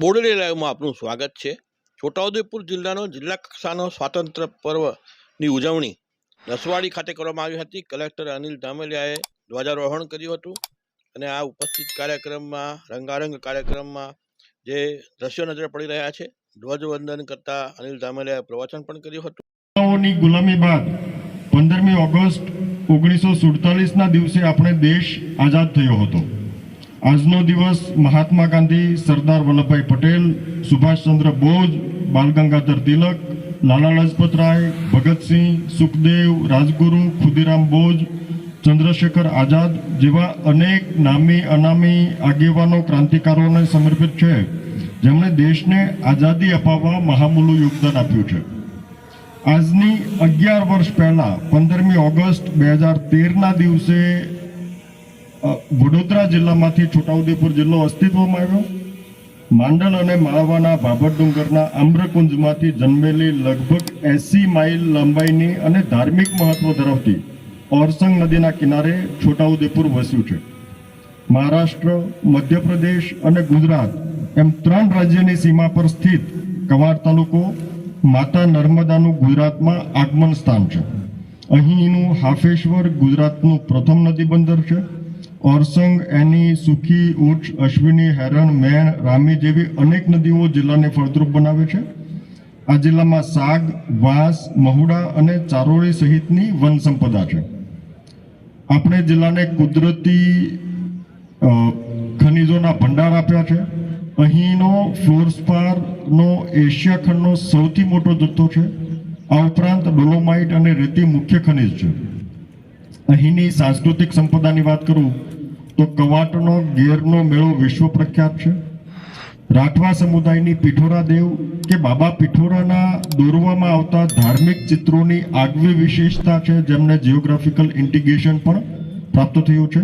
બોડેલી લાઈવમાં આપનું સ્વાગત છે. છોટાઉદેપુર જિલ્લાનો જિલ્લા કક્ષાનો સ્વાતંત્ર્ય પર્વની ઉજવણી નસવાડી ખાતે કરવામાં આવી હતી. કલેક્ટર અનિલ ધામેલિયાએ ધ્વજારોહણ કર્યું હતું અને આ ઉપસ્થિત કાર્યક્રમમાં, રંગારંગ કાર્યક્રમમાં જે દ્રશ્યો નજરે પડી રહ્યા છે, ધ્વજવંદન કરતા અનિલ ધામેલિયાએ પ્રવચન પણ કર્યું હતું. ગુલામી બાદ પંદરમી ઓગસ્ટ ઓગણીસો સુડતાલીસના દિવસે આપણે દેશ આઝાદ થયો હતો. આજનો દિવસ મહાત્મા ગાંધી, સરદાર વલ્લભભાઈ પટેલ, સુભાષચંદ્ર બોઝ, બાલ ગંગાધર તિલક, લાલા લાજપત રાય, ભગતસિંહ, સુખદેવ, રાજગુરુ, ખુદીરામ બોઝ, ચંદ્રશેખર આઝાદ જેવા અનેક નામી, અનામી આગેવાનો ક્રાંતિકારોને સમર્પિત છે. જેમણે દેશને આઝાદી અપાવવા મહામૂલું યોગદાન આપ્યું છે. આજની અગિયાર વર્ષ પહેલા પંદરમી ઓગસ્ટ બે હજાર તેરના દિવસે વડોદરા જિલ્લામાંથી છોટાઉદેપુર જિલ્લો અસ્તિત્વમાં આવ્યો. માંડલ અને માળવાના ભાભર ડુંગરના આમ્રકુંજમાંથી જન્મેલી લગભગ એસી માઇલ લંબાઈની અને ધાર્મિક મહત્વ ધરાવતી ઓરસંગ નદીના કિનારે છોટાઉદેપુર વસ્યું છે. મહારાષ્ટ્ર, મધ્યપ્રદેશ અને ગુજરાત એમ ત્રણ રાજ્યની સીમા પર સ્થિત કવાડ તાલુકો માતા નર્મદાનું ગુજરાતમાં આગમન સ્થાન છે. અહીંનું હાફેશ્વર ગુજરાતનું પ્રથમ નદી બંદર છે. ઓરસંગ એની સુખી, ઉચ્ચ, અશ્વિની, હેરણ, મેણ, રામી જેવી અનેક નદીઓ જિલ્લાને ફળદ્રુપ બનાવે છે. આ જિલ્લામાં સાગ, વાંસ, મહુડા અને ચારોળી સહિતની વન સંપદા છે. આપણે જિલ્લાને કુદરતી ખનિજોના ભંડાર આપ્યા છે. અહીંનો ફ્લોરસ્પારનો એશિયા ખંડનો સૌથી મોટો જથ્થો છે. આ ઉપરાંત ડોલોમાઇટ અને રેતી મુખ્ય ખનિજ છે. અહીંની સાંસ્કૃતિક સંપદાની વાત કરું, તો કવાટનો, ગેરનો મેળો વિશ્વ પ્રખ્યાત છે. રાઠવા સમુદાયની પિઠોરા દેવ કે બાબા પિઠોરાના દોરવામાં આવતા ધાર્મિક ચિત્રોની આગવી વિશેષતા છે, જેમને જિયોગ્રાફિકલ ઇન્ટિગ્રેશન પણ પ્રાપ્ત થયું છે.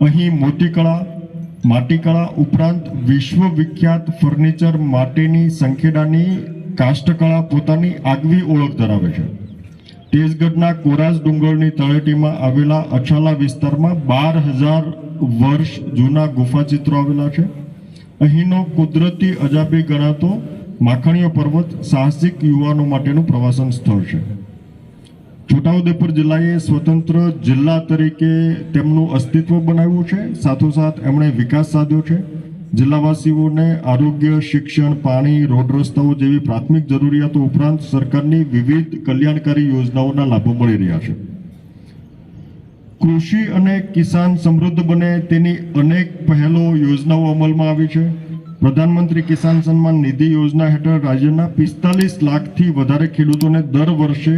અહીં મોતીકળા, માટીકળા ઉપરાંત વિશ્વ વિખ્યાત ફર્નિચર માટેની સંખેડાની કાષ્ઠકળા પોતાની આગવી ઓળખ ધરાવે છે. તેજગઢના કોરાજ ડુંગરની તળેટીમાં આવેલા અછાલા વિસ્તારમાં બાર હજાર વર્ષ જૂના ગુફા ચિત્રો આવેલા છે. અહીંનો કુદરતી અજાબી ગણાતો માખણીયો પર્વત સાહસિક યુવાનો માટેનું પ્રવાસન સ્થળ છે. છોટાઉદેપુર જિલ્લાએ સ્વતંત્ર જિલ્લા તરીકે તેમનું અસ્તિત્વ બનાવ્યું છે. સાથોસાથ એમણે વિકાસ સાધ્યો છે. જિલ્લાવાસીઓને આરોગ્ય, શિક્ષણ, પાણી, રોડ રસ્તાઓ જેવી પ્રાથમિક જરૂરિયાતો ઉપરાંત સરકારની વિવિધ કલ્યાણકારી યોજનાઓના લાભો મળી રહ્યા છે. કૃષિ અને કિસાન સમૃદ્ધ બને તેની અનેક પહેલો યોજનાઓ અમલમાં આવી છે. પ્રધાનમંત્રી કિસાન સન્માન નિધિ યોજના હેઠળ રાજ્યના પિસ્તાલીસ લાખથી વધારે ખેડૂતોને દર વર્ષે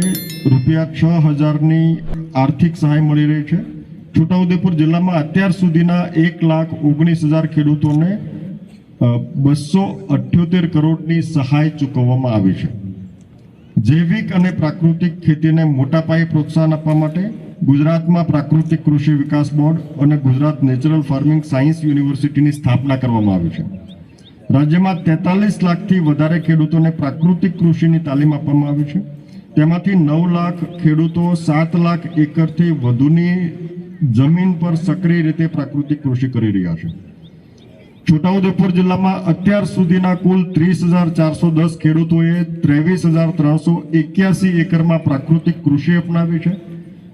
રૂપિયા છ હજારની આર્થિક સહાય મળી રહી છે. છોટાઉદેપુર જિલ્લામાં અત્યાર સુધીના એક લાખ ઓગણીસ હજાર ખેડૂતોને બસો અઠ્યોતેર કરોડની સહાય ચૂકવવામાં આવી છે. જૈવિક અને પ્રાકૃતિક ખેતીને મોટા પાયે પ્રોત્સાહન આપવા માટે ગુજરાતમાં પ્રાકૃતિક કૃષિ વિકાસ બોર્ડ અને ગુજરાત નેચરલ ફાર્મિંગ સાયન્સ યુનિવર્સિટીની સ્થાપના કરવામાં આવી છે. રાજ્યમાં તેતાલીસ લાખથી વધારે ખેડૂતોને પ્રાકૃતિક કૃષિની તાલીમ આપવામાં આવી છે. તેમાંથી નવ લાખ ખેડૂતો સાત લાખ એકરથી વધુની જમીન પર સક્રિય રીતે પ્રાકૃતિક કૃષિ કરી રહ્યા છે. છોટાઉદેપુર જિલ્લામાં અત્યાર સુધીના કુલ ત્રીસ હજાર ચારસો દસ ખેડૂતોએ ત્રેવીસ હજાર ત્રણસો એક્યાસી એકરમાં પ્રાકૃતિક કૃષિ અપનાવી છે.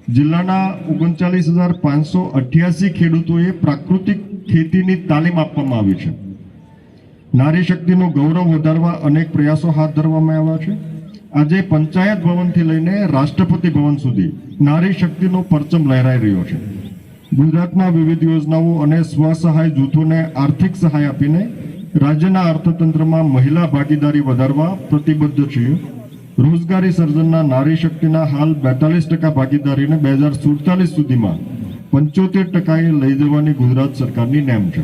જિલ્લાના ઓગણચાલીસ હજાર પાંચસો અઠ્યાસી ખેડૂતોએ પ્રાકૃતિક ખેતીની તાલીમ આપવામાં આવી છે. નારી શક્તિનું ગૌરવ વધારવા અનેક પ્રયાસો હાથ ધરવામાં આવ્યા છે. આજે પંચાયત ભવનથી લઈને રાષ્ટ્રપતિ ભવન સુધી નારી શક્તિનો પરચમ લહેરાઈ રહ્યો છે. ગુજરાતના વિવિધ યોજનાઓ અને સ્વસહાય જૂથોને આર્થિક સહાય આપીને રાજ્યના અર્થતંત્રમાં મહિલા ભાગીદારી વધારવા પ્રતિબદ્ધ છીએ. રોજગારી સર્જનના નારી શક્તિના હાલ બેતાલીસ ટકા ભાગીદારીને બે હજાર સુડતાલીસ સુધીમાં પંચોતેર ટકાએ લઈ જવાની ગુજરાત સરકારની નેમ છે.